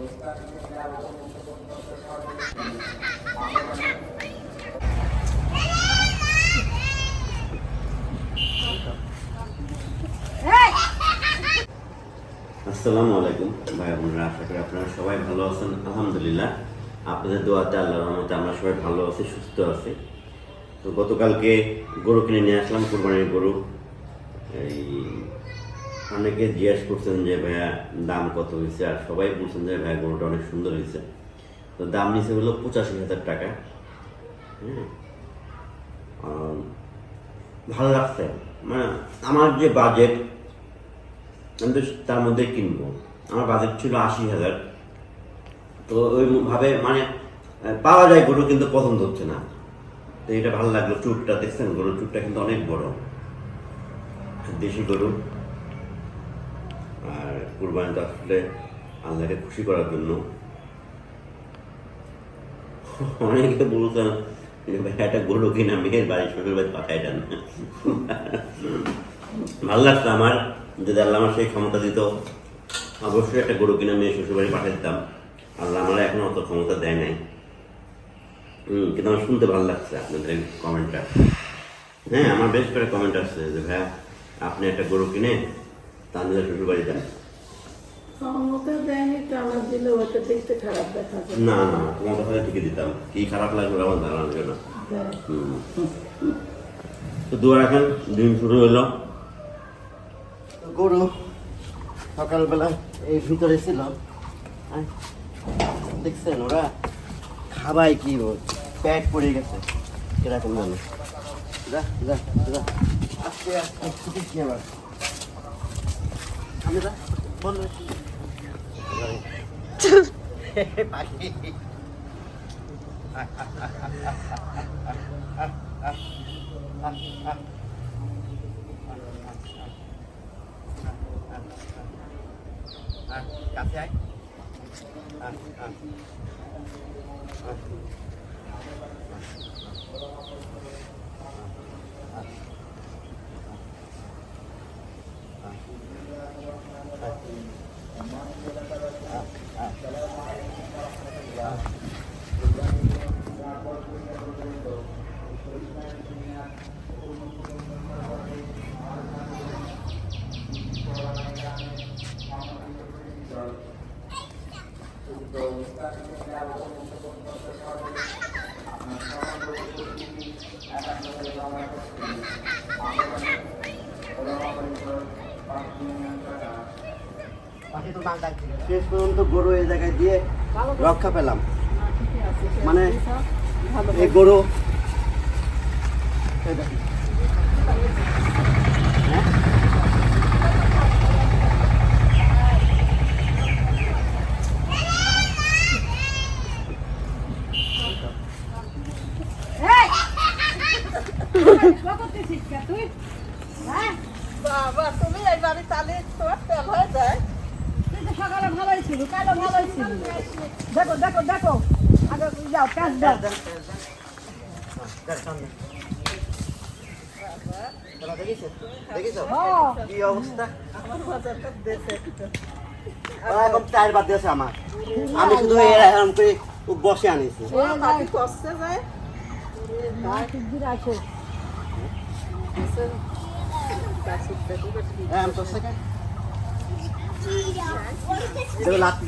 আসসালামু আলাইকুম, ভাই বোনেরা, আশা করি আপনারা সবাই ভালো আছেন, আলহামদুলিল্লাহ। আপনাদের দোয়াতে আল্লাহর রহমতে আমরা সবাই ভালো আছি, সুস্থ আছি। তো গতকালকে গরু কিনে নিয়ে আসলাম, কোরবানির গরু। এই অনেকে জিজ্ঞেস করছেন যে, ভাইয়া, দাম কত হয়েছে? আর সবাই বলছেন যে, ভাইয়া, গরুটা অনেক সুন্দর হয়েছে। তো দাম নিচে হলো পঁচাশি হাজার টাকা। হ্যাঁ? ভালো লাগছে। মানে আমার যে বাজেট আমি তো তার মধ্যে কিনবো। আমার বাজেট ছিল আশি হাজার। তো ওই ভাবে মানে পাওয়া যায় গরু, কিন্তু পছন্দ হচ্ছে না। তো এটা ভালো লাগল চুটটা, দেখছেন? গরুর চুটটা কিন্তু অনেক বড়। দেশি গরু। আর কুরবানিটা আসলে আল্লাহকে খুশি করার জন্য। অনেকে বলতেন একটা গরু কিনা? মেয়ের বাড়ি, শ্বশুর বাড়ি পাঠাই দেন ভালো লাগতো আমার, যদি আল্লাহ আমার সেই ক্ষমতা দিত। অবশ্যই একটা গরু কিনে মেয়ে শ্বশুর বাড়ি পাঠিয়ে দিতাম। আল্লাহ আমার এখনও অত ক্ষমতা দেয় নাই। হুম, কিন্তু আমার শুনতে ভালো লাগছে আপনাদের কমেন্টটা হ্যাঁ আমার বেশ করে কমেন্ট আসছে যে, ভাইয়া, আপনি একটা গরু কিনে তামিলের শ্বশুর বাড়ি দেন ক্ষমতা দেয়নি তো আমার দিলে ওটা দেখতে খারাপ দেখা না না তোমার কথা ঠিকই দিতাম। কি খারাপ লাগবে আমার জানানোর জন্য দেয়। হুম। তো দোয়া রাখেন দিন শুরু হলো গরু সকালবেলা এই ভিতরে ছিল। দেখছেন ওরা খাবাই কি প্যাট পড়ে গেছে। কীরকম জানো। যা যা যা। আস্তে আস্তে ছুটি আবার? আমি যা বল পাখি আয়, কাছে আয় Ah. Ah. Ah. শেষ পর্যন্ত গরু এই জায়গায় দিয়ে রক্ষা পেলাম। মানে এই গরু এই দেখেন। হ্যাঁ? বাবা তুমি এই বাড়ি তাহলে তোমার তেল হয়ে যায় কিন্তু সকালে ভালোই ছিল কালো ভালোই ছিল দেখো দেখো দেখো। আগে যাও কাজ দাও। দেখিস দেখিস ও কি অবস্থা? আমার। আমি শুধু এরকম করে বসে আনিছি। কষছে যায়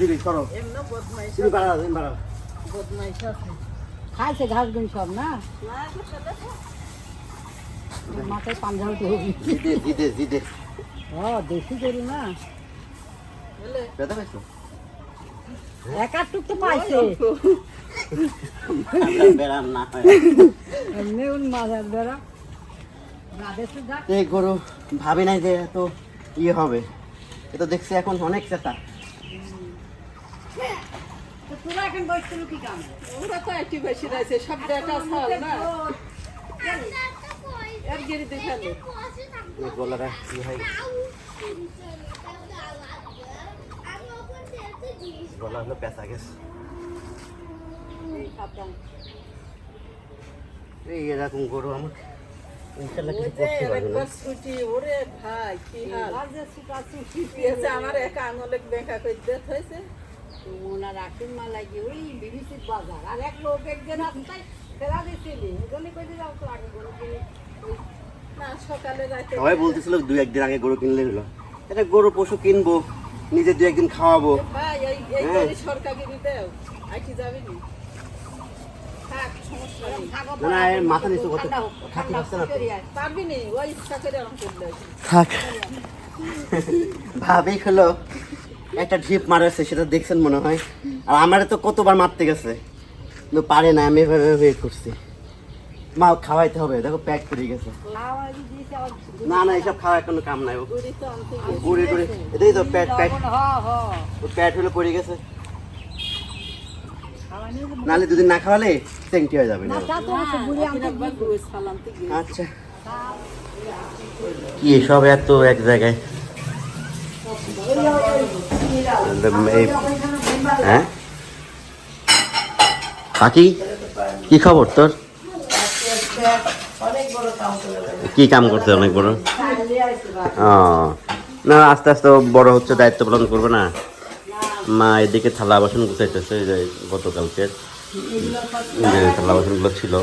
দিবি তুমি বাড়াও তুমি বাড়াও। খাইছে ঘাস গুন সব না? মাথায় পাঞ্জা উঠে জিদে জিদে জিদে। ও দেশি গরু না? ব্যথা পাইছো এক আধ টুক তো পাইছে। বেড়ান না এমনি উন মাছের বেড়া। এই গরু ভাবি নাই যে এত ইয়ে হবে। এ তো দেখছি এখন অনেক চেতা। তো তোরা এখন বসছিল কি কাম? ওরা তো একটি বেশি রয়েছে সব না? দেখালে কি হয়? হলো পেঁচা গেছে। এই এরকম গরু আমার। ইনশাল্লাহ ওই কিছু করতে পারবে। ছুটি ওরে ভাই কি হাল? রাজে সুটা সুটি দিয়েছে আমার এক আঙুলে বেঁকা করে দেত হয়েছে। সুমনা রাখিন মালাকি ওই বিবিসি বাজার। আর এক লোক একজন রাস্তায় ফেরা দিছিলি ওগুলি কই দিলাম তো আগে গরু কিনে। না সকালে রাতে সবাই বলতেছিল দুই একদিন আগে গরু কিনলে হলো। এটা গরু পশু কিনবো নিজে দু একদিন খাওয়াবো। ভাই এই হ্যাঁ। সরকারকে আইটি যাবি নি? না না এর মাথা নিচু করতে থাকতে পারছে না পারবি নি? ওই ইচ্ছা করে আমার করলে। থাক। ভাবি হলো একটা ঢিপ মারাছে সেটা দেখছেন মনে হয়। আর আমার তো কতবার মারতে গেছে। কিন্তু পারে না আমি এভাবে ওয়েট করছি। মা খাওয়াইতে হবে দেখো প্যাক করে গেছে। না না এসব খাওয়ার কোনো কাম নাই ও। গুড়ি গুড়ি এটাই তো প্যাট প্যাট হ হ। ও প্যাট হলে পড়ে গেছে। নালে দুদিন না খাওয়ালে চেংটি হয়ে যাবে। গিয়ে। আচ্ছা। কি সব এত এক জায়গায়? হ্যাঁ? কাকি কি খবর তোর? অনেক কাম কি কাম করছে অনেক বড়? ও। না আস্তে আস্তে বড় হচ্ছে দায়িত্ব পালন করবে না? মা এদিকে থালা বাসন গুছাইতেছে যে গতকালকে যে থালা বাসনগুলো ছিল।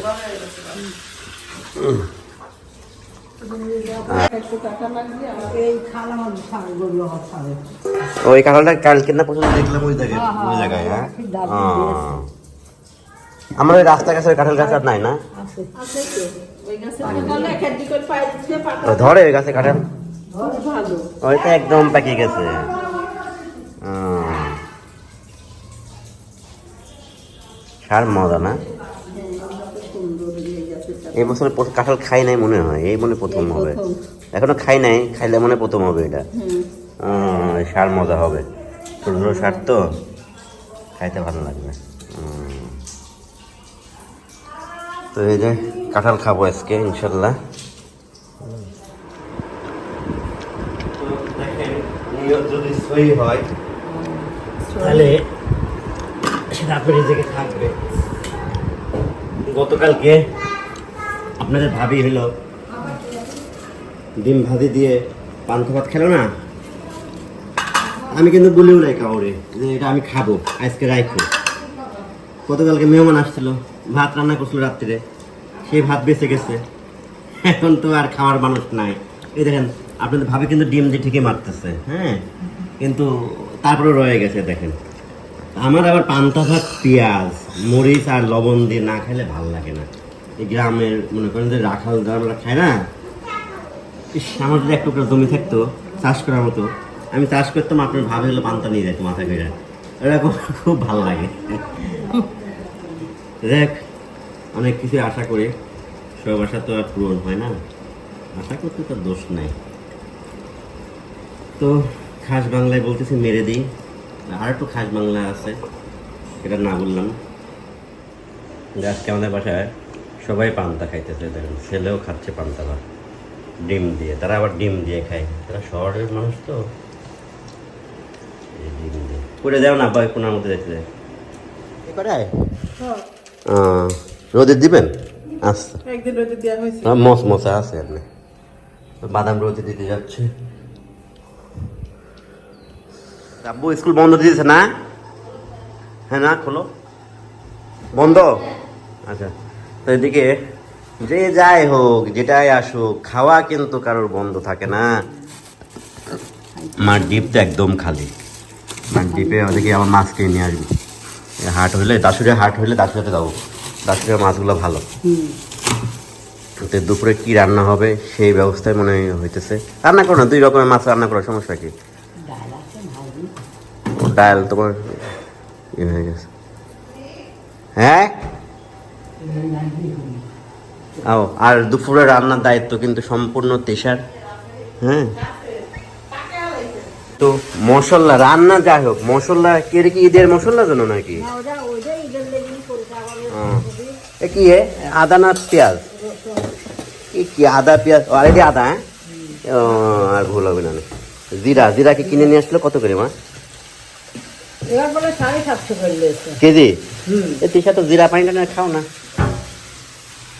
ওই কাঁঠালটা কালকে না পর্যন্ত দেখলাম ওই জায়গায় ওই জায়গায় হ্যাঁ? আমার ওই রাস্তার কাছে কাঁঠাল গাছ আর নাই না? ধরে ওই গাছে কাঁঠাল? ভালো। ওইটা একদম পেকে গেছে। সার মজা না। এই বছর কাঁঠাল খাই নাই মনে হয় এই মনে প্রথম হবে। এখনও খাই নাই খাইলে মনে প্রথম হবে এটা। সার মজা হবে। ছোট ছোট সার তো খাইতে ভালো লাগবে। তো এই যে কাঁঠাল খাব আজকে ইনশাল্লাহ। যদি সই হয় তাহলে আপনার নিজেকে থাকবে। গতকালকে আপনাদের ভাবি হলো, ডিম ভাজি দিয়ে পান্থ ভাত খেলো না? আমি কিন্তু বলিও নাই কাউরে যে এটা আমি খাব, আজকে রাখো গতকালকে মেহমান আসছিল, ভাত রান্না করছিল রাত্রিরে, সেই ভাত বেঁচে গেছে। এখন তো আর খাওয়ার মানুষ নাই। এই দেখেন, আপনাদের ভাবে কিন্তু ডিম দিয়ে ঠিকই মারতেছে হ্যাঁ? কিন্তু তারপরে রয়ে গেছে, দেখেন। আমার আবার পান্তা ভাত, পেঁয়াজ, মরিচ আর লবণ দিয়ে না খেলে ভালো লাগে না। এই গ্রামের, মনে করেন যে রাখাল আমরা খায় না আমার যদি একটু করে জমি থাকতো, চাষ করার মতো, আমি চাষ করতাম, আপনার ভাবে হলো পান্তা নিয়ে যেত মাথা করে এরকম খুব ভালো লাগে। দেখ অনেক কিছু আশা করে। সব আশা তো আর পূরণ হয় না। আশা করতে তো দোষ নাই। তো, খাস বাংলায় বলতেছি, মেরে দিই। আর একটু খাস বাংলা আছে এটা না বললাম। যে আজকে আমাদের বাসায় সবাই পান্তা খাইতেছে দেখেন ছেলেও খাচ্ছে পান্তা ভাত ডিম দিয়ে তারা আবার ডিম দিয়ে খায়। তারা শহরের মানুষ তো। এই ডিম দিয়ে। করে যাও না আব্বা কোনার মধ্যে দেখতে রোদে দিবেন? আচ্ছা। একদিন রোদে দেওয়া হয়েছে। আর মশা আছে আপনি বাদাম রোদে দিতে যাচ্ছে। আব্বু স্কুল বন্ধ দিয়েছে না? হ্যাঁ না, খোলো। বন্ধ? আচ্ছা। তো এদিকে, যে যাই হোক, যেটাই আসুক, খাওয়া কিন্তু কারোর বন্ধ থাকে না। মার তো একদম খালি। মার ডিপে ওদিকে আবার মাছ কিনে নিয়ে আসবি। হাট হইলে দাসুরে হাট হইলে দাসুরেতে যাব। দাসুরের মাছগুলো ভালো। তো দুপুরে কি রান্না হবে, সেই ব্যবস্থায় মনে হইতেছে। রান্না করো না, দুই রকমের মাছ রান্না করার সমস্যা কি? ডাল তোমার ইয়ে হয়ে গেছে। হ্যাঁ? ও, আর দুপুরে রান্নার দায়িত্ব কিন্তু সম্পূর্ণ তেষার হ্যাঁ? তো মশলা, রান্না যাই হোক, মশলা কে কি ঈদের মশলা জন্য নাকি। এ কি এ? আদা না পেঁয়াজ? কি আদা, পেঁয়াজ? আরে আদা হ্যাঁ? ও, আর ভুল হবে না। জিরা জিরা কি কিনে নিয়ে আসলো কত করে মা? এবার বলে সাড়ে সাতশো করে কেজি? তিসা তো জিরা পানিটা না খাও না।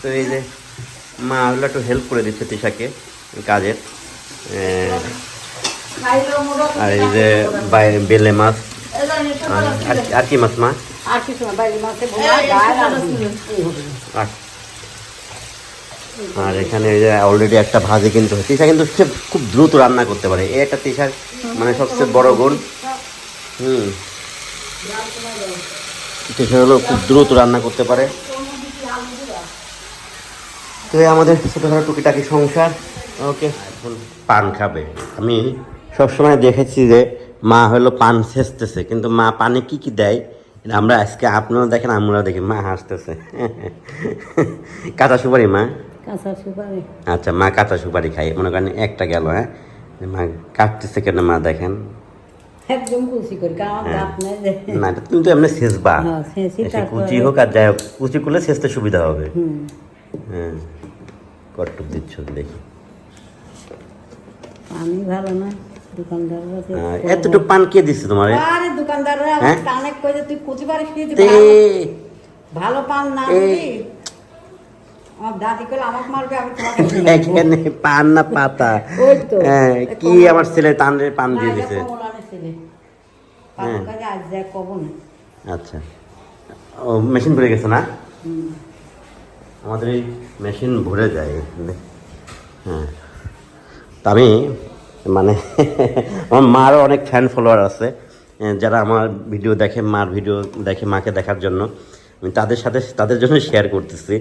তো এই যে মা ওগুলো একটু হেল্প করে দিচ্ছে তিশাকে কাজের। আর এই যে বেলে মাছ। আর- কি মাছ মা? আর কিছু না বাইরে মাছে আর। আর এখানে অলরেডি একটা ভাজি কিন্তু তিশা কিন্তু সে খুব দ্রুত রান্না করতে পারে। এই একটা তিশার মানে সবচেয়ে বড় গুণ। হুম। তিশা হলো খুব দ্রুত রান্না করতে পারে। তো আমাদের ছোটোখাটো টুকিটাকি সংসার। ওকে। পান খাবে। আমি সবসময় দেখেছি যে মা হলো পান ছেঁচতেছে কিন্তু মা পানে কি কি দেয়? আমরা আজকে আপনারা দেখেন আমরা দেখি। মা হাসতেছে। কাঁচা সুপারি মা। আচ্ছা মা কাঁচা সুপারি খাই মনে করেন একটা গেল হ্যাঁ? মা কাটতেছে কেন মা দেখেন? একদম কুচি করি কারণ আমার দাঁত নেই যে। না তুমি তো এমনি হ্যাঁ, কুচি হোক আর যাই হোক কুচি করলে সুবিধা হবে। হ্যাঁ। কটটুক দিচ্ছ দেখি। ভালো না এতটুকু পান কে দিচ্ছে তোমারে? আরে দোকানদাররা হ্যাঁ? কানে তুই কুচি পারিস ভালো পান না এখানে পান না পাতা। হ্যাঁ, কি আমার ছেলে তানরে পান দিয়ে দিছে? হ্যাঁ। আচ্ছা। ও মেশিন ভরে গেছে না? আমাদের এই মেশিন ভরে যায় হ্যাঁ। আমি মানে আমার মারও অনেক ফ্যান ফলোয়ার আছে। যারা আমার ভিডিও দেখে মার ভিডিও দেখে মাকে দেখার জন্য। আমি তাদের সাথে তাদের জন্য শেয়ার করতেছি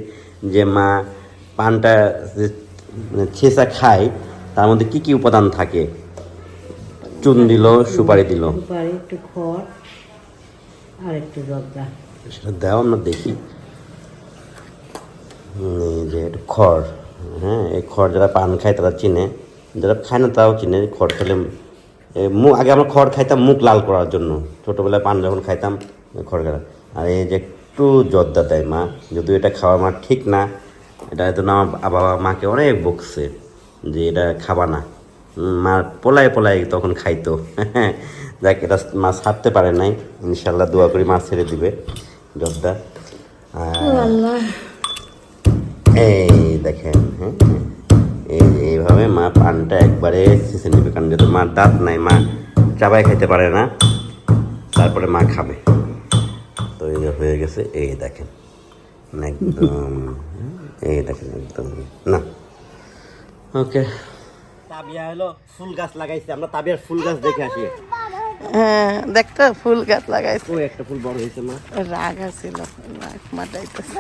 যে মা পানটা যে মানে ছেঁচা খায় তার মধ্যে কি কি উপাদান থাকে? চুন দিল সুপারি দিল। সুপারি একটু খড় আর একটু জর্দা সেটা দাও আমরা দেখি। এই যে এটা খড়। হ্যাঁ এই খড় যারা পান খায় তারা চিনে। যারা খায় না তারাও চিনে। খড় খেলে মুখ আগে আমরা খড় খাইতাম মুখ লাল করার জন্য। ছোটোবেলায় পান যখন খাইতাম খড় খাওয়া আর এই যে একটু জর্দা দেয় মা। যদিও এটা খাওয়া মা ঠিক না, এটা তো না আমার বাবা মাকে অনেক বকছে যে এটা খাবা না। মা পোলায় পোলায় তখন খাইতো। যাক, এটা মা ছাড়তে পারে নাই। ইনশাল্লাহ দোয়া করি মা ছেড়ে দিবে জর্দা। এই দেখেন হ্যাঁ এই এইভাবে মা পানটা একবারে শেষে নেবে, কারণ যেহেতু মার দাঁত নাই, মা চাবাই খাইতে পারে না, তারপরে মা খাবে। যে হয়ে গেছে এই দেখেন। একদম এই দেখেন একদম। না। ওকে। তাবিয়া হলো ফুল গাছ লাগাইছে আমরা তাবিয়ার ফুল গাছ দেখে আসি। হ্যাঁ দেখতো ফুল গাছ লাগাইছে। ওই একটা ফুল বড় হয়েছে মা? রাগ আছিল রাগ মাটাইতেছে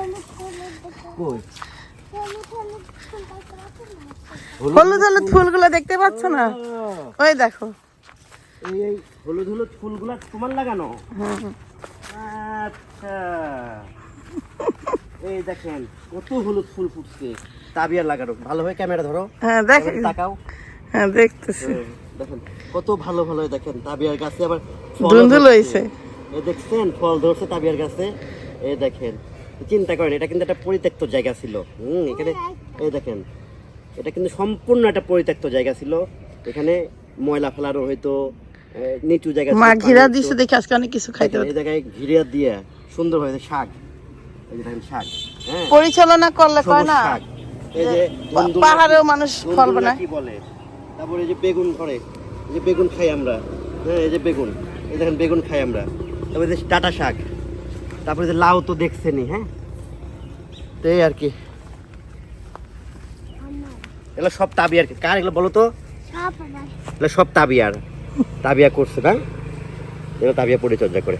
কই? হলুদ হলুদ ফুলগুলো দেখতে পাচ্ছ না? ওই দেখো। এই এই হলুদ হলুদ ফুলগুলা তোমার লাগানো? হুম। আচ্ছা। এই দেখেন কত হলুদ ফুল ফুটছে। তাবিয়ার লাগানো। ভালোভাবে ক্যামেরা ধরো। হ্যাঁ দেখ এবারে তাকাও। হ্যাঁ দেখতেছি। দেখেন কত ভালো ভালো দেখেন তাবিয়ার গাছে আবার ধুন্দুল হইছে। এই দেখছেন ফল ধরছে তাবিয়ার গাছে। এই দেখেন চিন্তা করেন এটা কিন্তু একটা পরিত্যক্ত জায়গা ছিল। হুম এখানে এই দেখেন এটা কিন্তু সম্পূর্ণ একটা পরিত্যক্ত জায়গা ছিল। এখানে ময়লা ফেলারও হয়তো নিচু জায়গা মা ঘিরা দিছে দেখে আজকে অনেক কিছু খাইতে এই জায়গায় ঘিরে দিয়ে সুন্দর হয়েছে শাক। এই যে দেখেন শাক হ্যাঁ? পরিচালনা করলে কয় না? এই যে পাহাড়েও মানুষ ফল বানায়। কি বলে? তারপরে এই যে বেগুন করে এই যে বেগুন খাই আমরা। হ্যাঁ এই যে বেগুন এই দেখেন বেগুন খাই আমরা। তারপরে যে ডাটা শাক তারপরে যে লাউ তো দেখছেনই হ্যাঁ? তো এই আর কি। এগুলো সব তাবি আর কি? কার এগুলো বলো তো? এগুলো সব তাবিয়ার। তাবিয়া করছে না? এরা তাবিয়া পরিচর্যা করে।